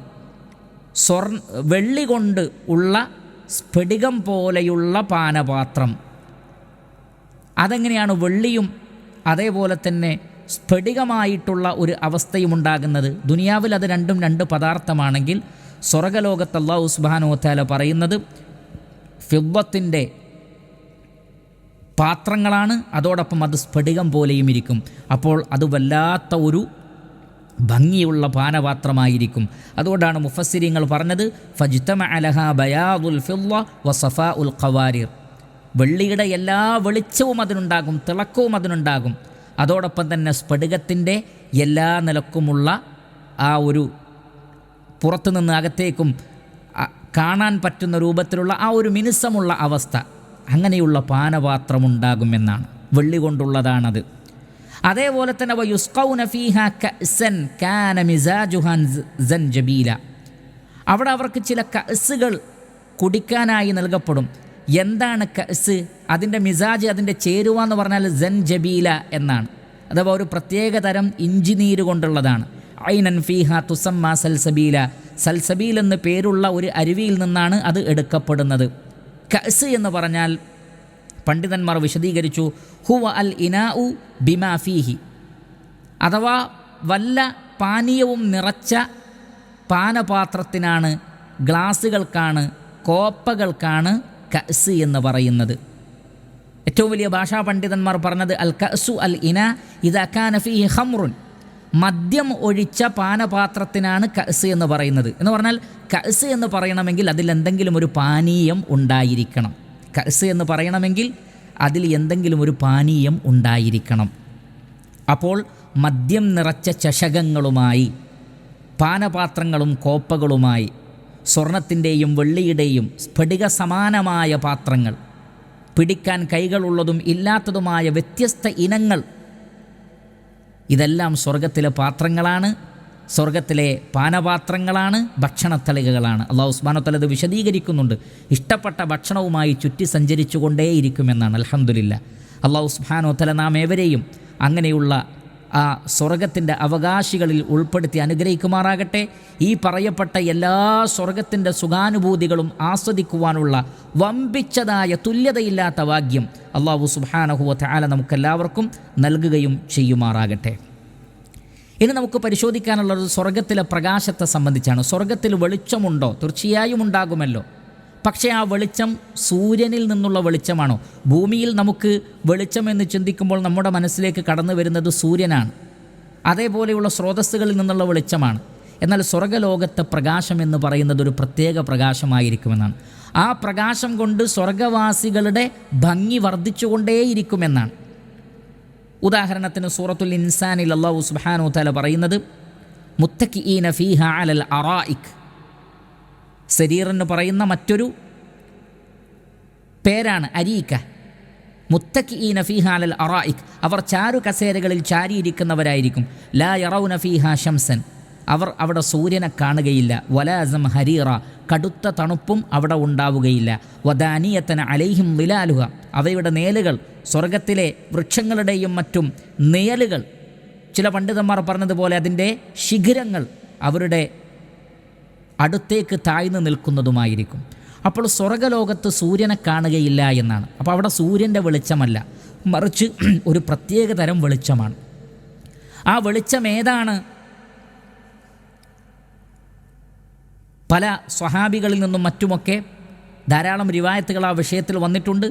സ്വർ വെള്ളി കൊണ്ട് ഉള്ള സ്ഫടികം പോലെയുള്ള പാനപാത്രം. അതെങ്ങനെയാണ് വെള്ളിയും അതേപോലെ തന്നെ സ്ഫടികമായിട്ടുള്ള ഒരു അവസ്ഥയും ഉണ്ടാകുന്നത്? ദുനിയാവിൽ അത് രണ്ടും രണ്ട് പദാർത്ഥമാണെങ്കിൽ സ്വർഗലോകത്ത് അള്ളാഹു സുബാനോത്താല പറയുന്നത് ഫിബ്ബത്തിന്റെ പാത്രങ്ങളാണ്. അതോടൊപ്പം അത് സ്ഫടികം പോലെയും ഇരിക്കും. അപ്പോൾ അത് വല്ലാത്ത ഒരു ഭംഗിയുള്ള പാനപാത്രമായിരിക്കും. അതുകൊണ്ടാണ് മുഫസ്സിരിങ്ങൾ പറഞ്ഞത് ഫജ്തമ അലഹ ബയാദുൽ ഫില്ല വസഫ ഉൽ ഖവാരിർ. വെള്ളിയുടെ എല്ലാ വെളിച്ചവും അതിനുണ്ടാകും തിളക്കവും അതിനുണ്ടാകും. അതോടൊപ്പം തന്നെ സ്ഫടികത്തിന്റെ എല്ലാ നിലക്കുമുള്ള ആ ഒരു പുറത്തുനിന്ന് അകത്തേക്കും കാണാൻ പറ്റുന്ന രൂപത്തിലുള്ള ആ ഒരു മിനുസമുള്ള അവസ്ഥ. അങ്ങനെയുള്ള പാനപാത്രമുണ്ടാകുമെന്നാണ്. വെള്ളി കൊണ്ടുള്ളതാണത് അതേപോലെ തന്നെ സൻജബീല അവിടെ അവർക്ക് ചില കസുകൾ കുടിക്കാനായി നൽകപ്പെടും. എന്താണ് കസ് അതിന്റെ മിസാജ് അതിന്റെ ചേരുവ എന്ന് പറഞ്ഞാൽ സൻജബീല എന്നാണ്. അഥവാ ഒരു പ്രത്യേക തരം ഇഞ്ചി നീര് കൊണ്ടുള്ളതാണ്. ഐനൻ ഫീഹ തുസമ്മ സൽസബീല. സൽസബീൽ എന്ന് പേരുള്ള ഒരു അരുവിയിൽ നിന്നാണ് അത് എടുക്കപ്പെടുന്നത്. കഅ്സ് എന്ന് പറഞ്ഞാൽ പണ്ഡിതന്മാർ വിശദീകരിച്ചു ഹുവ അൽ ഇനാഉ ബിമാ ഫീഹി. അഥവാ വല്ല പാനീയവും നിറച്ച പാനപാത്രത്തിനാണ് ഗ്ലാസുകൾക്കാണ് കോപ്പകൾക്കാണ് കസ് എന്ന് പറയുന്നത്. ഏറ്റവും വലിയ ഭാഷാ പണ്ഡിതന്മാർ പറഞ്ഞത് അൽ കസു അൽ ഇന ഇത് ഫീഹി ഹംറുൻ മദ്യം ഒഴിച്ച പാനപാത്രത്തിനാണ് കസ് എന്ന് പറയുന്നത്. എന്ന് പറഞ്ഞാൽ കസ് എന്ന് പറയണമെങ്കിൽ അതിൽ എന്തെങ്കിലും ഒരു പാനീയം ഉണ്ടായിരിക്കണം. കസ് എന്ന് പറയണമെങ്കിൽ അതിൽ എന്തെങ്കിലും ഒരു പാനീയം ഉണ്ടായിരിക്കണം. അപ്പോൾ മദ്യം നിറച്ച ചഷകങ്ങളുമായി പാനപാത്രങ്ങളും കോപ്പകളുമായി സ്വർണത്തിന്റെയും വെള്ളിയുടെയും സ്ഫടിക സമാനമായ പാത്രങ്ങൾ പിടിക്കാൻ കൈകളുള്ളതും ഇല്ലാത്തതുമായ വ്യത്യസ്ത ഇനങ്ങൾ ഇതെല്ലാം സ്വർഗത്തിലെ പാത്രങ്ങളാണ് സ്വർഗത്തിലെ പാനപാത്രങ്ങളാണ് ഭക്ഷണത്തളികകളാണ്. അള്ളാഹു ഉസ്മാനത്തല ഇത് വിശദീകരിക്കുന്നുണ്ട്. ഇഷ്ടപ്പെട്ട ഭക്ഷണവുമായി ചുറ്റി സഞ്ചരിച്ചുകൊണ്ടേയിരിക്കുമെന്നാണ്. അലഹമുല്ല അള്ളാഹു ഉസ്മാനോത്തല നാം ഏവരെയും അങ്ങനെയുള്ള ആ സ്വർഗത്തിന്റെ അവകാശികളിൽ ഉൾപ്പെടുത്തി അനുഗ്രഹിക്കുമാറാകട്ടെ. ഈ പറയപ്പെട്ട എല്ലാ സ്വർഗത്തിന്റെ സുഖാനുഭൂതികളും ആസ്വദിക്കുവാനുള്ള വമ്പിച്ചതായ തുല്യതയില്ലാത്ത ഭാഗ്യം അള്ളാഹു സുബാനഹുവ ആല നമുക്കെല്ലാവർക്കും നൽകുകയും ചെയ്യുമാറാകട്ടെ. ഇനി നമുക്ക് പരിശോധിക്കാനുള്ളത് സ്വർഗത്തിലെ പ്രകാശത്തെ സംബന്ധിച്ചാണ്. സ്വർഗത്തിൽ വെളിച്ചമുണ്ടോ? തീർച്ചയായും ഉണ്ടാകുമല്ലോ. പക്ഷേ ആ വെളിച്ചം സൂര്യനിൽ നിന്നുള്ള വെളിച്ചമാണോ? ഭൂമിയിൽ നമുക്ക് വെളിച്ചം എന്ന് ചിന്തിക്കുമ്പോൾ നമ്മുടെ മനസ്സിലേക്ക് കടന്നു വരുന്നത് സൂര്യനാണ്. അതേപോലെയുള്ള സ്രോതസ്സുകളിൽ നിന്നുള്ള വെളിച്ചമാണ്. എന്നാൽ സ്വർഗലോകത്തെ പ്രകാശം എന്ന് പറയുന്നത് ഒരു പ്രത്യേക പ്രകാശമായിരിക്കുമെന്നാണ്. ആ പ്രകാശം കൊണ്ട് സ്വർഗവാസികളുടെ ഭംഗി വർദ്ധിച്ചുകൊണ്ടേയിരിക്കുമെന്നാണ്. ഉദാഹരണത്തിന് സൂറത്തുൽ ഇൻസാനിൽ അള്ളാഹു സുബ്ഹാനഹു തആല പറയുന്നത് മുത്തക്കി ഈ ഫീഹ അലൽ അറായിക് ശരീറിന് പറയുന്ന മറ്റൊരു പേരാണ് അരീക്ക. മുത്തക്ക് ഈ അൽ അറായിക് അവർ ചാരു കസേരകളിൽ ചാരിയിരിക്കുന്നവരായിരിക്കും. ലാ യറൌ നഫീഹ ഷംസൻ. അവർ അവിടെ സൂര്യനെ കാണുകയില്ല. വലാസം ഹരീറ. കടുത്ത തണുപ്പും അവിടെ ഉണ്ടാവുകയില്ല. വദാനീയത്തന അലൈഹിം നിലാലുഹ അവയുടെ നേലുകൾ സ്വർഗത്തിലെ വൃക്ഷങ്ങളുടെയും മറ്റും നേലുകൾ ചില പണ്ഡിതന്മാർ പറഞ്ഞതുപോലെ അതിന്റെ ശിഖിരങ്ങൾ അവരുടെ അടുത്തേക്ക് താഴ്ന്നു നിൽക്കുന്നതുമായിരിക്കും. അപ്പോൾ സ്വർഗലോകത്ത് സൂര്യനെ കാണുകയില്ല എന്നാണ്. അപ്പോൾ അവിടെ സൂര്യന്റെ വെളിച്ചമല്ല. മറിച്ച് ഒരു പ്രത്യേക തരം വെളിച്ചമാണ്. ആ വെളിച്ചം ഏതാണ്? പല സ്വഹാബികളിൽ നിന്നും മറ്റുമൊക്കെ ധാരാളം റിവായത്തുകൾ ആ വിഷയത്തിൽ വന്നിട്ടുണ്ട്.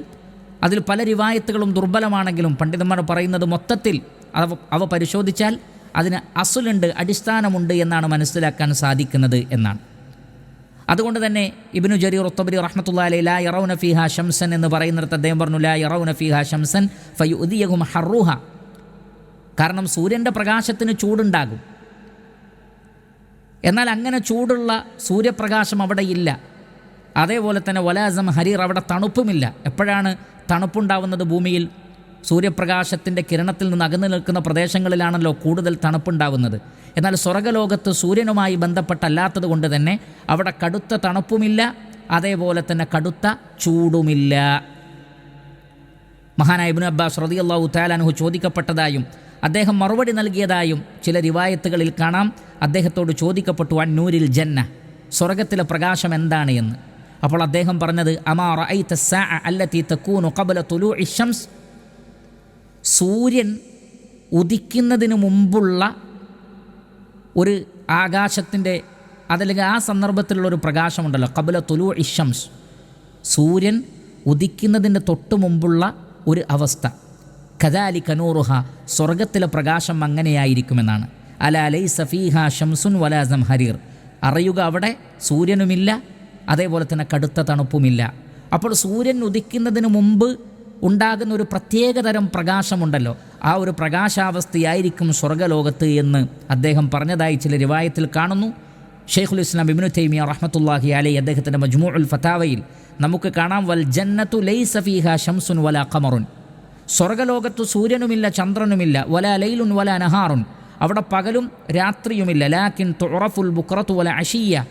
അതിൽ പല റിവായത്തുകളും ദുർബലമാണെങ്കിലും പണ്ഡിതന്മാർ പറയുന്നത് മൊത്തത്തിൽ അവ അവ പരിശോധിച്ചാൽ അതിന് അസുലുണ്ട് അടിസ്ഥാനമുണ്ട് എന്നാണ് മനസ്സിലാക്കാൻ സാധിക്കുന്നത് എന്നാണ്. അതുകൊണ്ട് തന്നെ ഇബിനു ജരീർ ഒത്തബരി റഹ്മത്തുള്ള അലൈ ലാ യറൗന ഫിഹ ഷംസൻ എന്ന് പറയുന്നിടത്ത് അദ്ദേഹം പറഞ്ഞു ലാ യറൗന ഫിഹ ഷംസൻ ഫയുദിയഹും ഹറൂഹ കാരണം സൂര്യന്റെ പ്രകാശത്തിന് ചൂടുണ്ടാകും. എന്നാൽ അങ്ങനെ ചൂടുള്ള സൂര്യപ്രകാശം അവിടെ ഇല്ല. അതേപോലെ തന്നെ വലാസം ഹരീർ അവിടെ തണുപ്പുമില്ല. എപ്പോഴാണ് തണുപ്പുണ്ടാവുന്നത് ഭൂമിയിൽ? സൂര്യപ്രകാശത്തിന്റെ കിരണത്തിൽ നിന്ന് അകന്നു നിൽക്കുന്ന പ്രദേശങ്ങളിലാണല്ലോ കൂടുതൽ തണുപ്പുണ്ടാവുന്നത്. എന്നാൽ സ്വർഗലോകത്ത് സൂര്യനുമായി ബന്ധപ്പെട്ടല്ലാത്തത് കൊണ്ട് തന്നെ അവിടെ കടുത്ത തണുപ്പുമില്ല അതേപോലെ തന്നെ കടുത്ത ചൂടുമില്ല. മഹാനായ ഇബ്നു അബ്ബാസ് റളിയല്ലാഹു തആല അൻഹു ചോദിക്കപ്പെട്ടതായും അദ്ദേഹം മറുപടി നൽകിയതായും ചില റിവായത്തുകളിൽ കാണാം. അദ്ദേഹത്തോട് ചോദിക്കപ്പെട്ടു അന്നൂരിൽ ജന്ന സ്വർഗത്തിലെ പ്രകാശം എന്താണ്? എന്ന്. അപ്പോൾ അദ്ദേഹം പറഞ്ഞത് അമാറ അല്ലത്തി തക്കൂനു കബല തുലു ഇഷംസ് സൂര്യൻ ഉദിക്കുന്നതിന് മുമ്പുള്ള ഒരു ആകാശത്തിന്റെ അതല്ലെങ്കിൽ ആ സന്ദർഭത്തിലുള്ള ഒരു പ്രകാശമുണ്ടല്ലോ. കബല തുലു ഇഷംസ് സൂര്യൻ ഉദിക്കുന്നതിന്റെ തൊട്ട് മുമ്പുള്ള ഒരു അവസ്ഥ. കദാലി കനൂറുഹ സ്വർഗത്തിലെ പ്രകാശം അങ്ങനെയായിരിക്കുമെന്നാണ്. അല അലൈ സഫീഹ ഷംസുൻ വലാസം ഹരീർ അറിയുക അവിടെ സൂര്യനുമില്ല അതേപോലെ തന്നെ കടുത്ത തണുപ്പുമില്ല. അപ്പോൾ സൂര്യൻ ഉദിക്കുന്നതിന് മുമ്പ് ഉണ്ടാകുന്ന ഒരു പ്രത്യേകതരം പ്രകാശമുണ്ടല്ലോ. ആ ഒരു പ്രകാശാവസ്ഥയായിരിക്കും സ്വർഗലോകത്ത് എന്ന് അദ്ദേഹം പറഞ്ഞതായി ചില റിവായത്തിൽ കാണുന്നു. ഷെയ്ഖുൽ ഇസ്ലാം ഇബിനു തൈമിയ റഹ്മത്തുല്ലാഹി അലൈ അദ്ദേഹത്തിന്റെ മജ്മു ഉൽ ഫത്താവയിൽ നമുക്ക് കാണാം വൽ ജന്നത്തു ലൈ സഫീഹ ഷംസുൻ വല ഖമറുൻ. സ്വർഗലോകത്തു സൂര്യനുമില്ല ചന്ദ്രനുമില്ല വല ലൈലുൻ വല നഹാറുൻ. അവിടെ പകലും രാത്രിയുമില്ല. ലാക്കിൻ തുറഫുൽ ബുക്രത്തു വല അഷിയ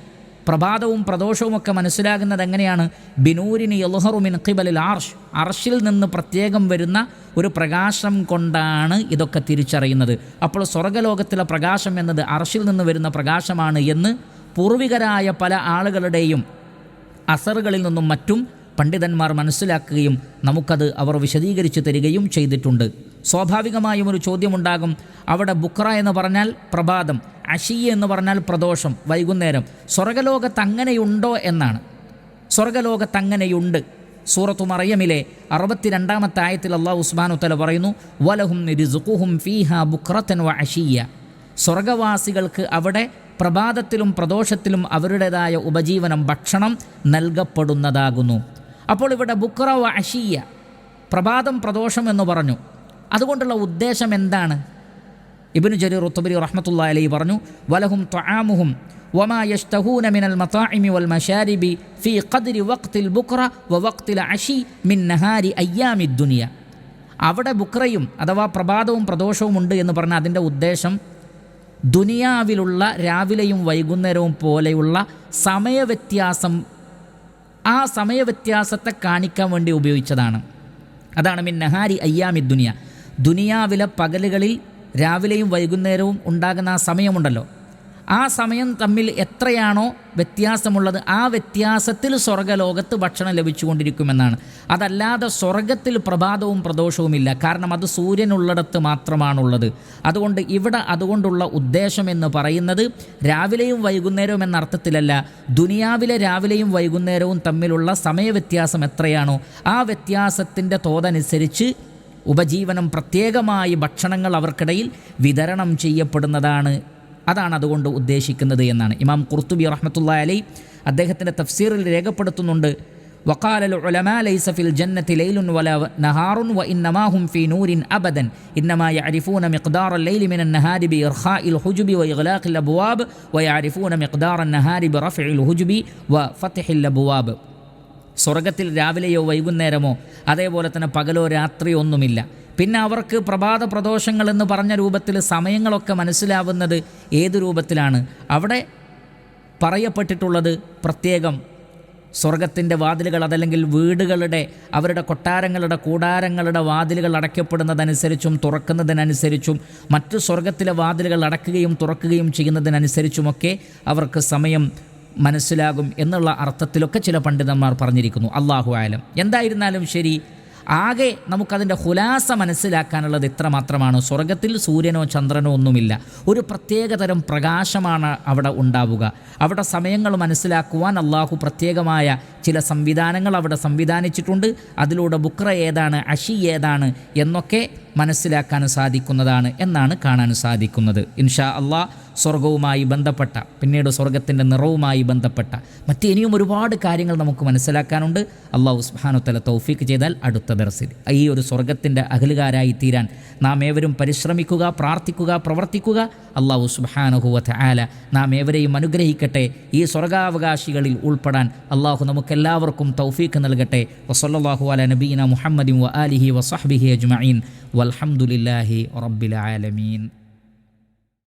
പ്രഭാതവും പ്രദോഷവും ഒക്കെ മനസ്സിലാകുന്നത് എങ്ങനെയാണ്? ബിനൂരിന് യൽഹറുമിൻ ഖിബലിൽ ആർഷ് അർഷിൽ നിന്ന് പ്രത്യേകം വരുന്ന ഒരു പ്രകാശം കൊണ്ടാണ് ഇതൊക്കെ തിരിച്ചറിയുന്നത്. അപ്പോൾ സ്വർഗലോകത്തിലെ പ്രകാശം എന്നത് അർഷിൽ നിന്ന് വരുന്ന പ്രകാശമാണ് എന്ന് പൂർവികരായ പല ആളുകളുടെയും അസറുകളിൽ നിന്നും മറ്റും പണ്ഡിതന്മാർ മനസ്സിലാക്കുകയും നമുക്കത് അവർ വിശദീകരിച്ചു തരികയും ചെയ്തിട്ടുണ്ട്. സ്വാഭാവികമായും ഒരു ചോദ്യമുണ്ടാകും. അവിടെ ബുക്ര എന്ന് പറഞ്ഞാൽ പ്രഭാതം. അഷിയ എന്ന് പറഞ്ഞാൽ പ്രദോഷം വൈകുന്നേരം. സ്വർഗലോകത്ത് അങ്ങനെയുണ്ടോ എന്നാണ്. സ്വർഗലോകത്ത് അങ്ങനെയുണ്ട് സൂറത്തു മറിയമിലെ അറുപത്തിരണ്ടാമത്തെ ആയത്തിൽ അള്ളാഹു ഉസ്മാൻ ഉത്തല പറയുന്നു വലഹും റിസുഖുഹും ഫീഹ ബുക്രത്തൻ വ അഷിയ സ്വർഗവാസികൾക്ക് അവിടെ പ്രഭാതത്തിലും പ്രദോഷത്തിലും അവരുടേതായ ഉപജീവനം ഭക്ഷണം നൽകപ്പെടുന്നതാകുന്നു. അപ്പോൾ ഇവിടെ ബുക്ര വ അഷിയ പ്രഭാതം പ്രദോഷം എന്ന് പറഞ്ഞു. അതുകൊണ്ടുള്ള ഉദ്ദേശം എന്താണ്? ഇബിനു ജരീർ ഉത്തബരി റഹ്മത്തുള്ള അലൈ പറഞ്ഞു വലഹും യഷ്തഹൂന മിനൽ മതാഇമി വൽ മശാരിബി ഫീ ഖദ്രി വഖ്തിൽ ബുക്ര വ വഖ്തിൽ അഷി മിൻ നഹാരി അയ്യാമി ദുനിയ. അവിടെ ബുക്രയും അഥവാ പ്രഭാതവും പ്രദോഷവും ഉണ്ട് എന്ന് പറഞ്ഞാൽ അതിന്റെ ഉദ്ദേശം ദുനിയാവിലുള്ള രാവിലെയും വൈകുന്നേരവും പോലെയുള്ള സമയവ്യത്യാസം ആ സമയവ്യത്യാസത്തെ കാണിക്കാൻ വേണ്ടി ഉപയോഗിച്ചതാണ്. അതാണ് മിൻ നഹാരി അയ്യാമി ദുനിയ. ദുനിയാവിലെ പകലുകളിൽ രാവിലെയും വൈകുന്നേരവും ഉണ്ടാകുന്ന ആ സമയമുണ്ടല്ലോ. ആ സമയം തമ്മിൽ എത്രയാണോ വ്യത്യാസമുള്ളത് ആ വ്യത്യാസത്തിൽ സ്വർഗലോകത്ത് ഭക്ഷണം ലഭിച്ചുകൊണ്ടിരിക്കുമെന്നാണ്. അതല്ലാതെ സ്വർഗത്തിൽ പ്രഭാതവും പ്രദോഷവുമില്ല. കാരണം അത് സൂര്യനുള്ളിടത്ത് മാത്രമാണുള്ളത്. അതുകൊണ്ട് ഇവിടെ അതുകൊണ്ടുള്ള ഉദ്ദേശം എന്ന് പറയുന്നത് രാവിലെയും വൈകുന്നേരവും എന്ന അർത്ഥത്തിലല്ല ദുനിയാവിലെ രാവിലെയും വൈകുന്നേരവും തമ്മിലുള്ള സമയവ്യത്യാസം എത്രയാണോ ആ വ്യത്യാസത്തിന്റെ തോതനുസരിച്ച് ഉപജീവനം പ്രത്യേകമായി ഭക്ഷണങ്ങൾ അവർക്കിടയിൽ വിതരണം ചെയ്യപ്പെടുന്നതാണ് അതാണ് അതുകൊണ്ട് ഉദ്ദേശിക്കുന്നത് എന്നാണ് ഇമാം കുർത്തുബി റഹ്മത്തുള്ള അലൈ അദ്ദേഹത്തിൻ്റെ തഫ്സീറിൽ രേഖപ്പെടുത്തുന്നുണ്ട് وقال العلماء ليس في الجنة ليل ولا نهار وإنما هم في نور أبدا إنما يعرفون مقدار الليل من النهار بإرخاء الحجب وإغلاق الأبواب ويعرفون مقدار النهار برفع الحجب وفتح الأبواب സ്വർഗത്തിൽ രാവിലെയോ വൈകുന്നേരമോ അതേപോലെ തന്നെ പകലോ രാത്രിയോ ഒന്നുമില്ല. പിന്നെ അവർക്ക് പ്രഭാത പ്രദോഷങ്ങൾ എന്ന് പറഞ്ഞ രൂപത്തിൽ സമയങ്ങളൊക്കെ മനസ്സിലാവുന്നത് ഏത് രൂപത്തിലാണ്? അവിടെ പറയപ്പെട്ടിട്ടുള്ളത് പ്രത്യേകം സ്വർഗത്തിന്റെ വാതിലുകൾ അതല്ലെങ്കിൽ വീടുകളുടെ അവരുടെ കൊട്ടാരങ്ങളുടെ കൂടാരങ്ങളുടെ വാതിലുകൾ അടയ്ക്കപ്പെടുന്നതനുസരിച്ചും തുറക്കുന്നതിനനുസരിച്ചും മറ്റു സ്വർഗത്തിലെ വാതിലുകൾ അടക്കുകയും തുറക്കുകയും ചെയ്യുന്നതിനനുസരിച്ചുമൊക്കെ അവർക്ക് സമയം മനസ്സിലാകും എന്നുള്ള അർത്ഥത്തിലൊക്കെ ചില പണ്ഡിതന്മാർ പറഞ്ഞിരിക്കുന്നു. അള്ളാഹു ആയാലും എന്തായിരുന്നാലും ശരി ആകെ നമുക്കതിന്റെ ഹുലാസ മനസ്സിലാക്കാനുള്ളത് ഇത്ര മാത്രമാണ് സ്വർഗത്തിൽ സൂര്യനോ ചന്ദ്രനോ ഒന്നുമില്ല. ഒരു പ്രത്യേകതരം പ്രകാശമാണ് അവിടെ ഉണ്ടാവുക. അവിടെ സമയങ്ങൾ മനസ്സിലാക്കുവാൻ അള്ളാഹു പ്രത്യേകമായ ചില സംവിധാനങ്ങൾ അവിടെ സംവിധാനിച്ചിട്ടുണ്ട്. അതിലൂടെ ബുക്ര ഏതാണ് അഷി ഏതാണ് എന്നൊക്കെ മനസ്സിലാക്കാൻ സാധിക്കുന്നതാണ് എന്നാണ് കാണാൻ സാധിക്കുന്നത്. ഇൻഷാ അള്ളാഹ് സ്വർഗവുമായി ബന്ധപ്പെട്ട പിന്നീട് സ്വർഗത്തിന്റെ നിറവുമായി ബന്ധപ്പെട്ട മറ്റ് ഇനിയും ഒരുപാട് കാര്യങ്ങൾ നമുക്ക് മനസ്സിലാക്കാനുണ്ട്. അള്ളാഹു സുബാനുത്തല തൗഫീക്ക് ചെയ്താൽ അടുത്ത ദർസിൽ. ഈ ഒരു സ്വർഗത്തിന്റെ അകലുകാരായി തീരാൻ നാം ഏവരും പരിശ്രമിക്കുക പ്രാർത്ഥിക്കുക പ്രവർത്തിക്കുക. അള്ളാഹു സുബാനുഹുവത്ത് ആല നാം ഏവരെയും അനുഗ്രഹിക്കട്ടെ. ഈ സ്വർഗാവകാശികളിൽ ഉൾപ്പെടാൻ അള്ളാഹു നമുക്കെല്ലാവർക്കും തൗഫീക്ക് നൽകട്ടെ. വസല്ലാഹു അല നബീന മുഹമ്മദിൻ വ ആലിഹി വസഹബിഹി അജ്മീൻ വലഹമുല്ലാഹി ആലമീൻ.